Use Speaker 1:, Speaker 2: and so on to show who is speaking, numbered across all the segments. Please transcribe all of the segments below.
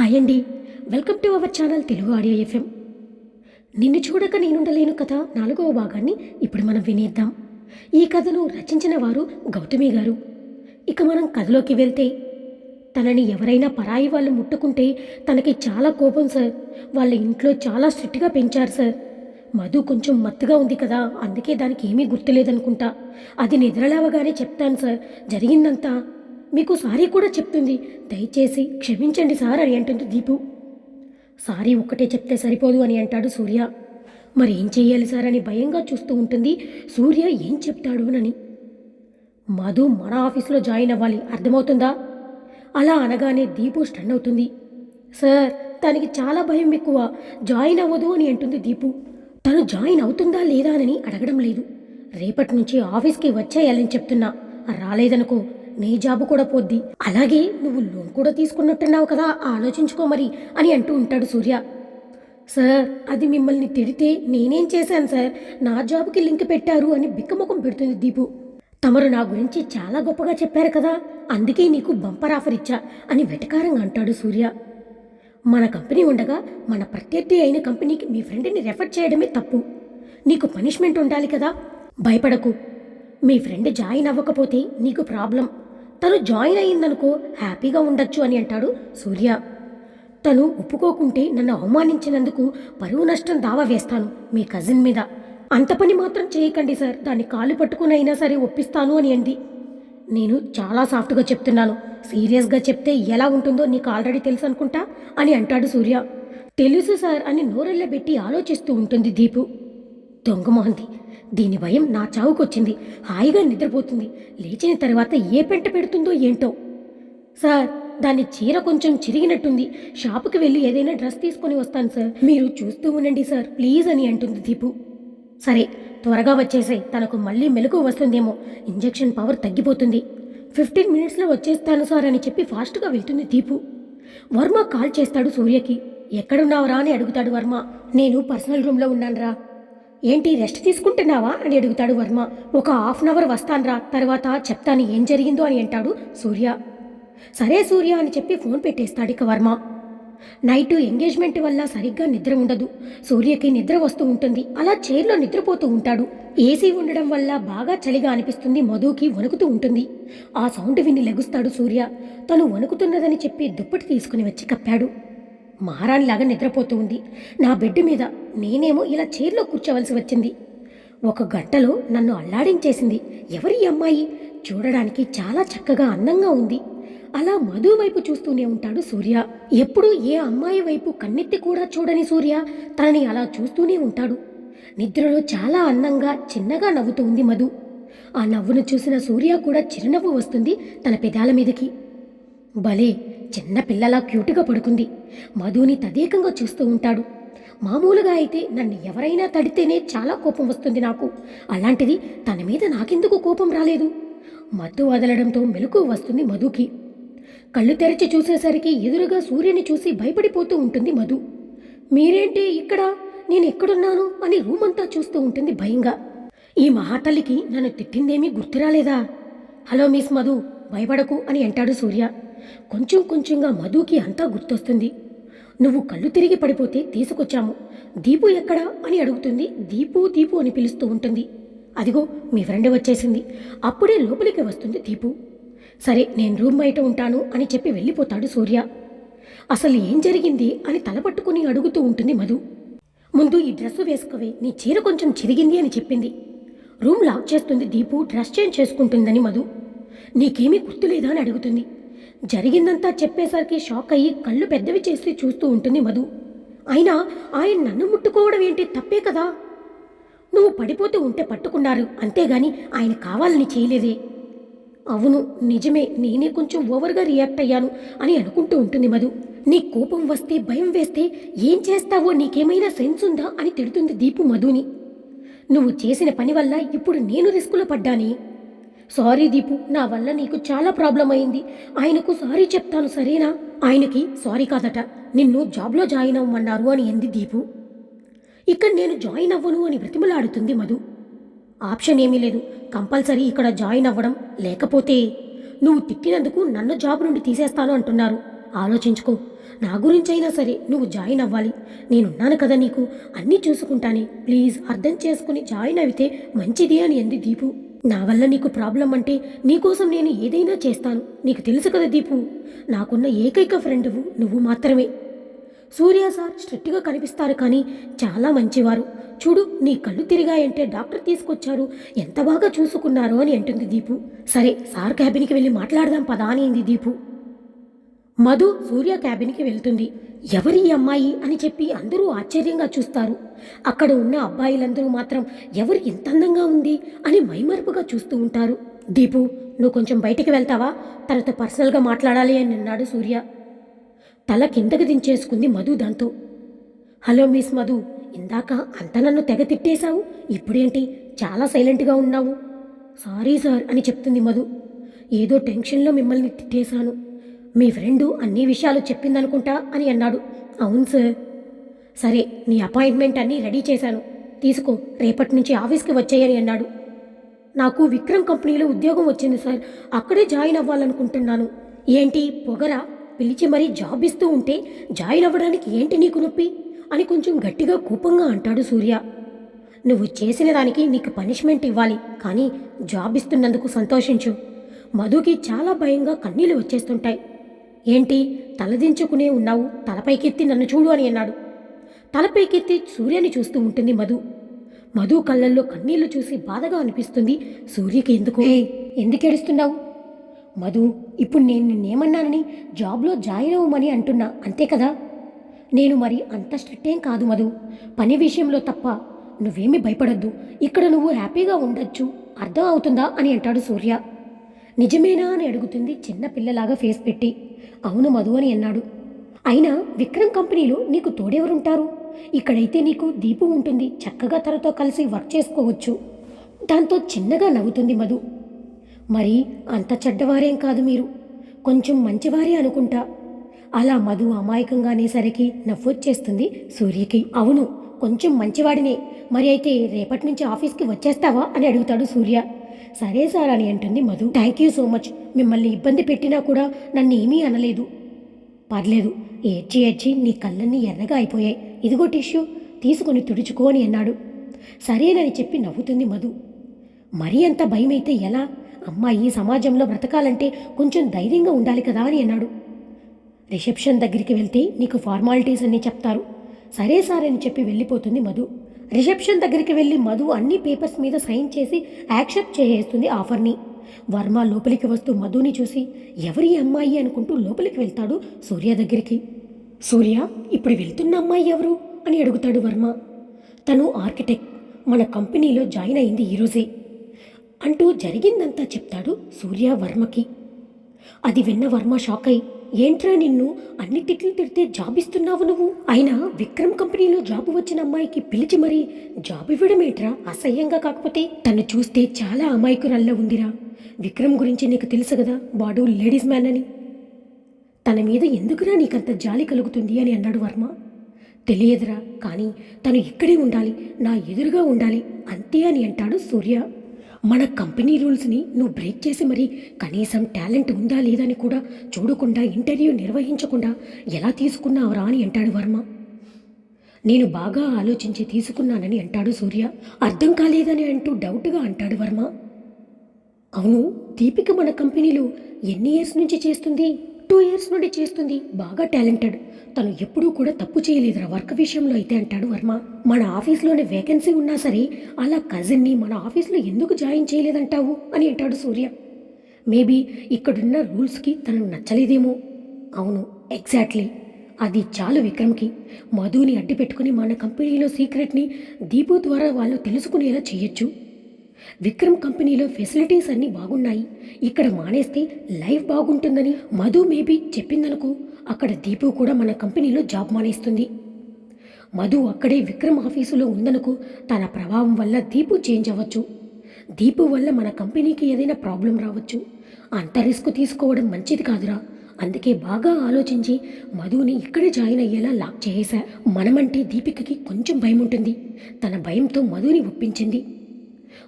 Speaker 1: Hi అండి. Welcome to our channel Telugu audio FM. నిన్ను చూడక నేనుండలేను కథ నాలుగవ భాగాన్ని ఇప్పుడు మనం వినేద్దాం. ఈ కథను రచించిన వారు గౌతమి గారు. ఇక మనం కథలోకి వెళ్తే తనని ఎవరైనా పరాయి వాళ్ళు ముట్టుకుంటే తనకి చాలా కోపం సార్. వాళ్ళ ఇంట్లో చాలా స్ట్రిక్ట్గా పెంచారు సార్. మధు కొంచెం మత్తుగా ఉంది కదా అందుకే దానికి ఏమీ గుర్తులేదనుకుంటా. అది నిద్రలేవగానే చెప్తాను సార్. జరిగిందంతా మీకు సారీ కూడా చెప్తుంది. దయచేసి క్షమించండి సార్ అని అంటుంది దీపు. సారీ ఒక్కటే చెప్తే సరిపోదు అని అంటాడు సూర్య. మరి ఏం చెయ్యాలి సార్ అని భయంగా చూస్తూ ఉంటుంది సూర్య ఏం చెప్తాడు అని. మధు మన ఆఫీస్లో జాయిన్ అవ్వాలి అర్థమవుతుందా? అలా అనగానే దీపు స్టన్ అవుతుంది. సార్ తనకి చాలా భయం ఎక్కువ. జాయిన్ అవ్వదు అని అంటుంది దీపు. తను జాయిన్ అవుతుందా లేదా అని అడగడం లేదు. రేపటి నుంచి ఆఫీస్కి వచ్చేయాలని చెప్తున్నా. రాలేదనుకో నీ జాబు కూడా పోద్ది. అలాగే నువ్వు లోన్ కూడా తీసుకున్నట్టున్నావు కదా ఆలోచించుకో మరి అని అంటూ ఉంటాడు సూర్య. సార్ అది మిమ్మల్ని తిడితే నేనేం చేశాను సార్? నా జాబ్కి లింక్ పెట్టారు అని బిక్కముఖం పెడుతుంది దీపు. తమరు నా గురించి చాలా గొప్పగా చెప్పారు కదా అందుకే నీకు బంపర్ ఆఫర్ ఇచ్చా అని వెటకారంగా అంటాడు సూర్య. మన కంపెనీ ఉండగా మన ప్రత్యర్థి అయిన కంపెనీకి మీ ఫ్రెండ్ని రెఫర్ చేయడమే తప్పు. నీకు పనిష్మెంట్ ఉండాలి కదా భయపడకు. మీ ఫ్రెండ్ జాయిన్ అవ్వకపోతే నీకు ప్రాబ్లం. తను జాయిన్ అయ్యిందనుకో హ్యాపీగా ఉండొచ్చు అని అంటాడు సూర్య. తను ఒప్పుకోకుంటే నన్ను అవమానించినందుకు పరువు నష్టం దావా వేస్తాను మీ కజిన్ మీద. అంత పని మాత్రం చేయకండి సార్ దాన్ని కాలు పట్టుకుని అయినా సరే ఒప్పిస్తాను అని అంది. నేను చాలా సాఫ్ట్గా చెప్తున్నాను సీరియస్గా చెప్తే ఎలా ఉంటుందో నీకు ఆల్రెడీ తెలుసు అనుకుంటా అని అంటాడు సూర్య. తెలుసు సార్ అని నోరెళ్ళబెట్టి ఆలోచిస్తూ ఉంటుంది దీపు. దొంగ మొహంది. దీని భయం నా చావుకొచ్చింది. హాయిగా నిద్రపోతుంది. లేచిన తర్వాత ఏ పెంట పెడుతుందో ఏంటో. సార్ దాని చీర కొంచెం చిరిగినట్టుంది. షాపుకి వెళ్ళి ఏదైనా డ్రెస్ తీసుకొని వస్తాను సార్. మీరు చూస్తూ ఉండండి సార్. ప్లీజ్ అని అంటుంది దీపు. సరే త్వరగా వచ్చేసాయి. తనకు మళ్ళీ మెలకు వస్తుందేమో. ఇంజెక్షన్ పవర్ తగ్గిపోతుంది. ఫిఫ్టీన్ మినిట్స్లో వచ్చేస్తాను సార్ అని చెప్పి ఫాస్ట్గా వెళ్తుంది దీపు. వర్మ కాల్ చేస్తాడు సూర్యకి. ఎక్కడున్నావురా అని అడుగుతాడు వర్మ. నేను పర్సనల్ రూమ్లో ఉన్నానురా. ఏంటి రెస్ట్ తీసుకుంటున్నావా? అని అడుగుతాడు వర్మ. ఒక హాఫ్ అన్ అవర్ వస్తానురా తర్వాత చెప్తాను ఏం జరిగిందో అని అంటాడు సూర్య. సరే సూర్య అని చెప్పి ఫోన్ పెట్టేస్తాడు ఇక వర్మ. నైట్ ఎంగేజ్మెంట్ వల్ల సరిగ్గా నిద్ర ఉండదు. సూర్యకి నిద్ర వస్తూ ఉంటుంది. అలా చైర్లో నిద్రపోతూ ఉంటాడు. ఏసీ ఉండడం వల్ల బాగా చలిగా అనిపిస్తుంది. మధుకి వణుకుతూ ఉంటుంది. ఆ సౌండ్ విని లెగుస్తాడు సూర్య. తను వణుకుతున్నదని చెప్పి దుప్పటి తీసుకుని వచ్చి కప్పాడు. మహారాణిలాగా నిద్రపోతూ ఉంది. నా బెడ్ మీద నేనేమో ఇలా చైర్లో కూర్చోవలసి వచ్చింది. ఒక గంటలో నన్ను అల్లాడించేసింది ఎవరి అమ్మాయి? చూడడానికి చాలా చక్కగా అందంగా ఉంది. అలా మధు వైపు చూస్తూనే ఉంటాడు సూర్య. ఎప్పుడూ ఏ అమ్మాయి వైపు కన్నెత్తి కూడా చూడని సూర్య తనని అలా చూస్తూనే ఉంటాడు. నిద్రలో చాలా అందంగా చిన్నగా నవ్వుతూ ఉంది మధు. ఆ నవ్వును చూసిన సూర్య కూడా చిరునవ్వు వస్తుంది తన పెదాల మీదకి. భలే! చిన్న పిల్లలా క్యూట్గా పడుకుంది. మధుని తదేకంగా చూస్తూ ఉంటాడు. మామూలుగా అయితే నన్ను ఎవరైనా తడితేనే చాలా కోపం వస్తుంది నాకు. అలాంటిది తన మీద నాకెందుకు కోపం రాలేదు? మత్తు వదలడంతో మెలకు వస్తుంది మధుకి. కళ్ళు తెరిచి చూసేసరికి ఎదురుగా సూర్యుని చూసి భయపడిపోతూ ఉంటుంది మధు. మీరేంటి ఇక్కడ? నేను ఎక్కడున్నాను? అని రూమ్ అంతా చూస్తూ ఉంటుంది భయంగా. ఈ మహాతల్లికి నన్ను తిట్టిందేమీ గుర్తురాలేదా? హలో మిస్ మధు భయపడకు అని అంటాడు సూర్య. కొంచెం కొంచెంగా మధుకి అంతా గుర్తొస్తుంది. నువ్వు కళ్ళు తిరిగి పడిపోతే తీసుకొచ్చాము. దీపు ఎక్కడా అని అడుగుతుంది. దీపు దీపు అని పిలుస్తూ ఉంటుంది. అదిగో మీ ఫ్రెండ్ వచ్చేసింది. అప్పుడే లోపలికి వస్తుంది దీపు. సరే నేను రూమ్ బయట ఉంటాను అని చెప్పి వెళ్ళిపోతాడు సూర్య. అసలు ఏం జరిగింది అని తలపట్టుకుని అడుగుతూ ఉంటుంది మధు. ముందు ఈ డ్రెస్సు వేసుకోవే నీ చీర కొంచెం చిరిగింది అని చెప్పింది. రూమ్ లాక్ చేస్తుంది దీపు డ్రెస్ చేంజ్ చేసుకుంటుందని మధు. నీకేమీ గుర్తులేదా అని అడుగుతుంది. జరిగిందంతా చెప్పేసరికి షాక్ అయ్యి కళ్ళు పెద్దవి చేసి చూస్తూ ఉంటుంది మధు. అయినా ఆయన నన్ను ముట్టుకోవడం ఏంటి తప్పే కదా? నువ్వు పడిపోతూ ఉంటే పట్టుకున్నారు అంతేగాని ఆయన కావాలని చేయలేదే. అవును నిజమే నేనే కొంచెం ఓవర్గా రియాక్ట్ అయ్యాను అని అనుకుంటూ ఉంటుంది మధు. నీ కోపం వస్తే భయం వేస్తే ఏం చేస్తావో నీకేమైనా సెన్స్ ఉందా అని తిడుతుంది దీపు మధుని. నువ్వు చేసిన పని వల్ల ఇప్పుడు నేను రిస్కులో పడ్డాని? సారీ దీపు నా వల్ల నీకు చాలా ప్రాబ్లం అయింది. ఆయనకు సారీ చెప్తాను సరేనా? ఆయనకి సారీ కాదట. నిన్ను జాబ్లో జాయిన్ అవ్వమన్నారు అని ఎంది దీపు. ఇక్కడ నేను జాయిన్ అవ్వను అని బ్రతిమలాడుతుంది మధు. ఆప్షన్ ఏమీ లేదు. కంపల్సరీ ఇక్కడ జాయిన్ అవ్వడం. లేకపోతే నువ్వు తిట్టినందుకు నన్ను జాబ్ నుండి తీసేస్తాను అంటున్నారు. ఆలోచించుకో. నా గురించి అయినా సరే నువ్వు జాయిన్ అవ్వాలి. నేనున్నాను కదా నీకు. అన్నీ చూసుకుంటానే. ప్లీజ్ అర్థం చేసుకుని జాయిన్ అయితే మంచిది అని అంది దీపు. నా వల్ల నీకు ప్రాబ్లం అంటే నీకోసం నేను ఏదైనా చేస్తాను. నీకు తెలుసు కదా దీపు నాకున్న ఏకైక ఫ్రెండువు నువ్వు మాత్రమే. సూర్య సార్ స్ట్రిక్ట్గా కనిపిస్తారు కానీ చాలా మంచివారు. చూడు నీ కళ్ళు తిరిగాయంటే డాక్టర్ తీసుకొచ్చారు. ఎంత బాగా చూసుకున్నారో అని అంటుంది దీపు. సరే సార్ క్యాబిన్కి వెళ్ళి మాట్లాడదాం పదా అనింది దీపు. మధు సూర్య క్యాబిన్కి వెళ్తుంది. ఎవరి ఈ అమ్మాయి అని చెప్పి అందరూ ఆశ్చర్యంగా చూస్తారు. అక్కడ ఉన్న అబ్బాయిలందరూ మాత్రం ఎవరు ఎంత అందంగా ఉంది అని మైమరుపుగా చూస్తూ ఉంటారు. దీపు నువ్వు కొంచెం బయటికి వెళ్తావా? తనతో పర్సనల్గా మాట్లాడాలి అని అన్నాడు సూర్య. తల కిందకి దించేసుకుంది మధు దాంతో. హలో మిస్ మధు ఇందాక అంత నన్ను తెగ తిట్టేశావు ఇప్పుడేంటి చాలా సైలెంట్గా ఉన్నావు? సారీ సార్ అని చెప్తుంది మధు. ఏదో టెన్షన్లో మిమ్మల్ని తిట్టేశాను. మీ ఫ్రెండు అన్ని విషయాలు చెప్పిందనుకుంటా అని అన్నాడు. అవును సార్. సరే నీ అపాయింట్మెంట్ అన్నీ రెడీ చేశాను. తీసుకో రేపటి నుంచి ఆఫీస్కి వచ్చేయని అన్నాడు. నాకు విక్రమ్ కంపెనీలో ఉద్యోగం వచ్చింది సార్. అక్కడే జాయిన్ అవ్వాలనుకుంటున్నాను. ఏంటి పొగరా? పిలిచి మరీ జాబ్ ఇస్తూ ఉంటే జాయిన్ అవ్వడానికి ఏంటి నీకు నొప్పి? అని కొంచెం గట్టిగా కోపంగా అంటాడు సూర్య. నువ్వు చేసిన దానికి నీకు పనిష్మెంట్ ఇవ్వాలి కానీ జాబ్ ఇస్తున్నందుకు సంతోషించు. మధుకి చాలా భయంగా కన్నీళ్ళు వచ్చేస్తుంటాయి. ఏంటి తలదించుకునే ఉన్నావు? తలపైకెత్తి నన్ను చూడు అని అన్నాడు. తలపైకెత్తి సూర్యని చూస్తూ ఉంటుంది మధు. మధు కళ్ళల్లో కన్నీళ్ళు చూసి బాధగా అనిపిస్తుంది. సూర్యకి ఎందుకు? "ఏయ్, ఎందుకు ఏడుస్తున్నావు? మధు ఇప్పుడు నేను నిన్నేమన్నానని జాబ్లో జాయిన్ అవ్వమని అంటున్నా అంతే కదా? నేను మరి అంత స్ట్రిక్ట్ ఏం కాదు మధు. పని విషయంలో తప్ప నువ్వేమీ భయపడద్దు. ఇక్కడ నువ్వు హ్యాపీగా ఉండొచ్చు. అర్థం అవుతుందా అని అంటాడు సూర్య. నిజమేనా అని అడుగుతుంది చిన్న పిల్లలాగా ఫేస్ పెట్టి. అవును మధు అని అన్నాడు. అయినా విక్రమ్ కంపెనీలో నీకు తోడెవరుంటారు? ఇక్కడైతే నీకు దీపు ఉంటుంది. చక్కగా తనతో కలిసి వర్క్ చేసుకోవచ్చు. దాంతో చిన్నగా నవ్వుతుంది మధు. మరి అంత చెడ్డవారేం కాదు మీరు. కొంచెం మంచివారే అనుకుంటా. అలా మధు అమాయకంగా అనేసరికి నవ్వొచ్చేస్తుంది సూర్యకి. అవును కొంచెం మంచివాడినే. మరి అయితే రేపటి నుంచి ఆఫీస్కి వచ్చేస్తావా? అని అడుగుతాడు సూర్య. సరే సార్ అని అంటుంది Madhu. Thank you so much. మిమ్మల్ని ఇబ్బంది పెట్టినా కూడా నన్ను ఏమీ అనలేదు. పర్లేదు ఏడ్చి ఏడ్చి నీ కళ్ళన్నీ ఎర్రగా అయిపోయాయి. ఇదిగో టిష్యూ తీసుకొని తుడుచుకో అని అన్నాడు. సరేనని చెప్పి నవ్వుతుంది మధు. మరీ అంత భయమైతే ఎలా? అమ్మాయి సమాజంలో బ్రతకాలంటే కొంచెం ధైర్యంగా ఉండాలి కదా అని అన్నాడు. రిసెప్షన్ దగ్గరికి వెళ్తే నీకు ఫార్మాలిటీస్ అన్నీ చెప్తారు. సరే సార్ అని చెప్పి వెళ్ళిపోతుంది మధు. రిసెప్షన్ దగ్గరికి వెళ్ళి మధు అన్ని పేపర్స్ మీద సైన్ చేసి యాక్సెప్ట్ చేసేస్తుంది ఆఫర్ని. వర్మ లోపలికి వస్తూ మధుని చూసి ఎవరి అమ్మాయి? అనుకుంటూ లోపలికి వెళ్తాడు సూర్య దగ్గరికి. సూర్య ఇప్పుడు వెళ్తున్న అమ్మాయి ఎవరు? అని అడుగుతాడు వర్మ. తను ఆర్కిటెక్ట్ మన కంపెనీలో జాయిన్ అయింది ఈరోజే అంటూ జరిగిందంతా చెప్తాడు సూర్య వర్మకి. అది విన్న వర్మ షాక్ అయి ఏంట్రా నిన్ను? అన్ని తిట్లు తిడితే జాబ్ ఇస్తున్నావు నువ్వు? అయినా విక్రమ్ కంపెనీలో జాబ్ వచ్చిన అమ్మాయికి పిలిచి మరీ జాబ్ ఇవ్వడం ఏంట్రా అసహ్యంగా కాకపోతే? తను చూస్తే చాలా అమాయకురాల్లో ఉందిరా. విక్రమ్ గురించి నీకు తెలుసు కదా? వాడు లేడీస్ మ్యాన్ అని. తన మీద ఎందుకురా నీకంత జాలి కలుగుతుంది అని అన్నాడు వర్మ. తెలియదురా కానీ తను ఇక్కడే ఉండాలి నా ఎదురుగా ఉండాలి అంతే అని అంటాడు సూర్య. మన కంపెనీ రూల్స్ని నువ్వు బ్రేక్ చేసి మరి కనీసం టాలెంట్ ఉందా లేదా అని కూడా చూడకుండా ఇంటర్వ్యూ నిర్వహించకుండా ఎలా తీసుకున్నావురా అని అంటాడు వర్మ. నేను బాగా ఆలోచించి తీసుకున్నానని అంటాడు సూర్య. అర్థం కాలేదని అంటూ డౌట్గా అంటాడు వర్మ. అవును దీపిక మన కంపెనీలో ఎన్ని ఇయర్స్ నుంచి చేస్తుంది? టూ ఇయర్స్ నుండి చేస్తుంది. బాగా టాలెంటెడ్. తను ఎప్పుడూ కూడా తప్పు చేయలేదురా వర్క్ విషయంలో అయితే అంటాడు వర్మ. మన ఆఫీస్లోనే వేకెన్సీ ఉన్నా సరే అలా కజిన్ని మన ఆఫీస్లో ఎందుకు జాయిన్ చేయలేదంటావు? అని అంటాడు సూర్య. మేబీ ఇక్కడున్న రూల్స్కి తనకు నచ్చలేదేమో. అవును ఎగ్జాక్ట్లీ అది చాలు విక్రమ్కి. మధుని అడ్డు పెట్టుకుని మన కంపెనీలో సీక్రెట్ని దీపు ద్వారా వాళ్ళు తెలుసుకునేలా చేయొచ్చు. విక్రమ్ కంపెనీలో ఫెసిలిటీస్ అన్నీ బాగున్నాయి. ఇక్కడ మానేస్తే లైఫ్ బాగుంటుందని మధు మేబీ చెప్పిందనుకో అక్కడ దీపు కూడా మన కంపెనీలో జాబ్ మానేస్తుంది. మధు అక్కడే విక్రమ్ ఆఫీసులో ఉందనుకో తన ప్రభావం వల్ల దీపు చేంజ్ అవ్వచ్చు. దీపు వల్ల మన కంపెనీకి ఏదైనా ప్రాబ్లం రావచ్చు. అంత రిస్క్ తీసుకోవడం మంచిది కాదురా. అందుకే బాగా ఆలోచించి మధుని ఇక్కడే జాయిన్ అయ్యేలా లాక్ చేసేశా మనమంటే దీపికకి కొంచెం భయం ఉంటుంది తన భయంతో మధుని ఒప్పించింది.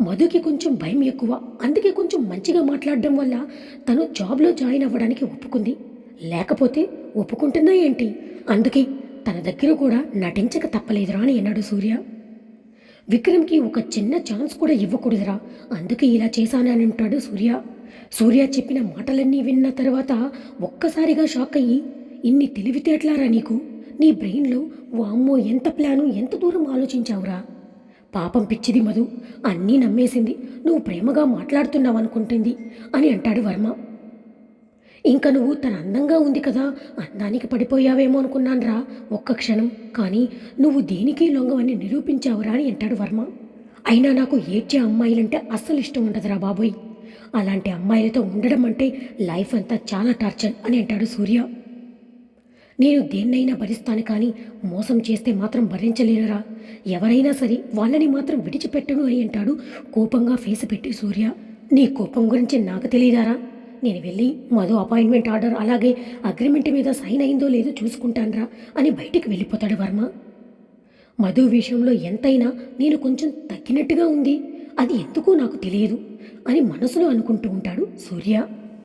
Speaker 1: మధుకి కొంచెం భయం ఎక్కువ. అందుకే కొంచెం మంచిగా మాట్లాడడం వల్ల తను జాబ్లో జాయిన్ అవ్వడానికి ఒప్పుకుంది. లేకపోతే ఒప్పుకుంటుందా ఏంటి? అందుకే తన దగ్గర కూడా నటించక తప్పలేదురా అని అన్నాడు సూర్య. విక్రమ్కి ఒక చిన్న ఛాన్స్ కూడా ఇవ్వకూడదురా. అందుకే ఇలా చేశానని అంటాడు సూర్య. సూర్య చెప్పిన మాటలన్నీ విన్న తర్వాత ఒక్కసారిగా షాక్ అయ్యి ఇన్ని తెలివితేటలారా నీకు? నీ బ్రెయిన్లో వామ్మో ఎంత ప్లాను ఎంత దూరం ఆలోచించావురా? పాపం పిచ్చిది మధు. అన్నీ నమ్మేసింది. నువ్వు ప్రేమగా మాట్లాడుతున్నావనుకుంటుంది అని అంటాడు వర్మ. ఇంకా నువ్వు తన అందంగా ఉంది కదా అందానికి పడిపోయావేమో అనుకున్నానురా ఒక్క క్షణం. కానీ నువ్వు దేనికి లొంగవని నిరూపించావురా అని అంటాడు వర్మ. అయినా నాకు ఏడ్చే అమ్మాయిలంటే అస్సలు ఇష్టం ఉండదురా బాబోయ్. అలాంటి అమ్మాయిలతో ఉండడం అంటే లైఫ్ అంతా చాలా టార్చర్ అని అంటాడు సూర్య. నేను దేన్నైనా భరిస్తాను కానీ మోసం చేస్తే మాత్రం భరించలేనురా. ఎవరైనా సరే వాళ్ళని మాత్రం విడిచిపెట్టను అని అంటాడు కోపంగా ఫేస్ పెట్టి సూర్య. నీ కోపం గురించి నాకు తెలియదారా? నేను వెళ్ళి మధు అపాయింట్మెంట్ ఆర్డర్ అలాగే అగ్రిమెంట్ మీద సైన్ అయిందో లేదో చూసుకుంటానురా అని బయటికి వెళ్ళిపోతాడు వర్మ. మధు విషయంలో ఎంతైనా నేను కొంచెం తగ్గినట్టుగా ఉంది. అది ఎందుకో నాకు తెలియదు అని మనసులో అనుకుంటూ ఉంటాడు సూర్య.